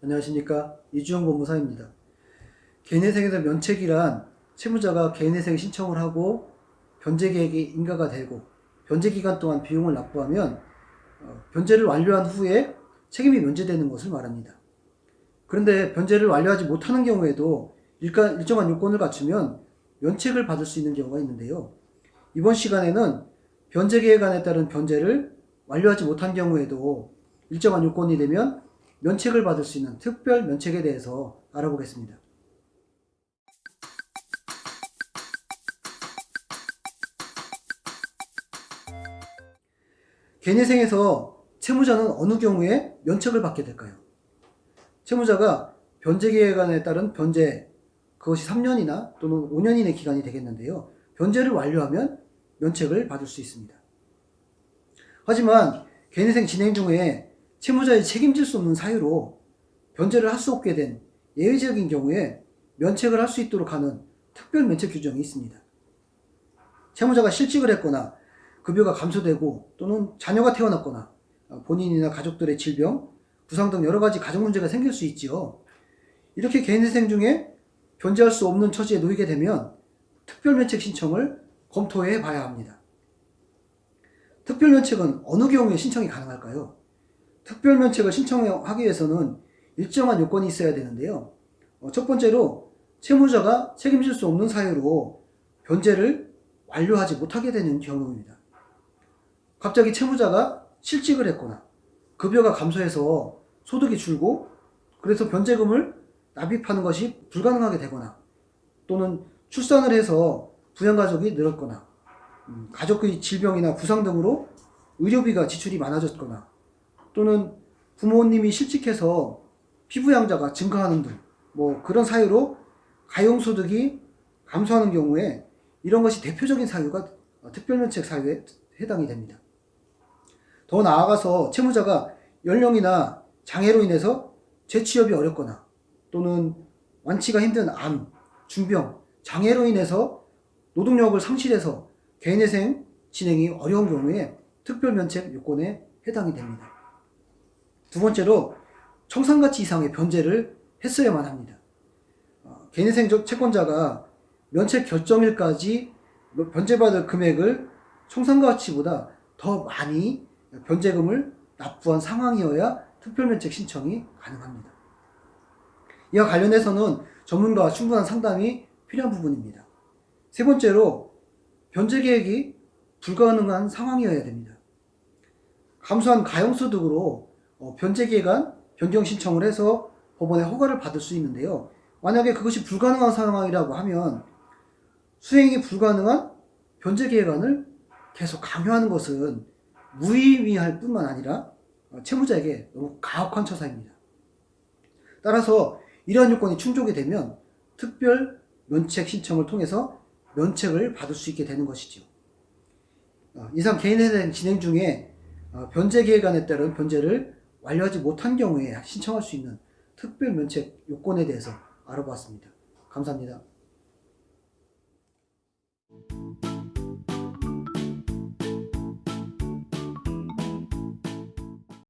안녕하십니까 이주영 법무사입니다. 개인회생에서 면책이란 채무자가 개인회생 신청을 하고 변제계획이 인가가 되고 변제 기간 동안 비용을 납부하면 어, 변제를 완료한 후에 책임이 면제되는 것을 말합니다. 그런데 변제를 완료하지 못하는 경우에도 일정한 요건을 갖추면 면책을 받을 수 있는 경우가 있는데요. 이번 시간에는 변제 계획안에 따른 변제를 완료하지 못한 경우에도 일정한 요건이 되면 면책을 받을 수 있는 특별 면책에 대해서 알아보겠습니다. 개인회생에서 채무자는 어느 경우에 면책을 받게 될까요? 채무자가 변제계획안에 따른 변제 그것이 3년이나 또는 5년 이내 기간이 되겠는데요. 변제를 완료하면 면책을 받을 수 있습니다. 하지만 개인회생 진행 중에 채무자의 책임질 수 없는 사유로 변제를 할 수 없게 된 예외적인 경우에 면책을 할 수 있도록 하는 특별 면책 규정이 있습니다. 채무자가 실직을 했거나 급여가 감소되고 또는 자녀가 태어났거나 본인이나 가족들의 질병, 부상 등 여러 가지 가족 문제가 생길 수 있지요. 이렇게 개인회생 중에 변제할 수 없는 처지에 놓이게 되면 특별면책 신청을 검토해 봐야 합니다. 특별면책은 어느 경우에 신청이 가능할까요? 특별 면책을 신청하기 위해서는 일정한 요건이 있어야 되는데요. 어, 첫 번째로 채무자가 책임질 수 없는 사유로 변제를 완료하지 못하게 되는 경우입니다. 갑자기 채무자가 실직을 했거나 급여가 감소해서 소득이 줄고 그래서 변제금을 납입하는 것이 불가능하게 되거나 또는 출산을 해서 부양가족이 늘었거나 음, 가족의 질병이나 부상 등으로 의료비가 지출이 많아졌거나 또는 부모님이 실직해서 피부양자가 증가하는 등 뭐 그런 사유로 가용소득이 감소하는 경우에 이런 것이 대표적인 사유가 특별면책 사유에 해당이 됩니다. 더 나아가서 채무자가 연령이나 장애로 인해서 재취업이 어렵거나 또는 완치가 힘든 암, 중병, 장애로 인해서 노동력을 상실해서 개인회생 진행이 어려운 경우에 특별면책 요건에 해당이 됩니다. 두 번째로 청산가치 이상의 변제를 했어야만 합니다. 어, 개인회생 채권자가 면책 결정일까지 변제받을 금액을 청산가치보다 더 많이 변제금을 납부한 상황이어야 특별면책 신청이 가능합니다. 이와 관련해서는 전문가와 충분한 상담이 필요한 부분입니다. 세 번째로 변제 계획이 불가능한 상황이어야 됩니다. 감소한 가용소득으로 어, 변제 계획안 변경 신청을 해서 법원의 허가를 받을 수 있는데요. 만약에 그것이 불가능한 상황이라고 하면 수행이 불가능한 변제 계획안을 계속 강요하는 것은 무의미할 뿐만 아니라 어, 채무자에게 너무 가혹한 처사입니다. 따라서 이러한 요건이 충족이 되면 특별 면책 신청을 통해서 면책을 받을 수 있게 되는 것이죠. 어, 이상 개인회생 진행 중에 어, 변제 계획안에 따른 변제를 완료하지 못한 경우에 신청할 수 있는 특별 면책 요건에 대해서 알아보았습니다. 감사합니다.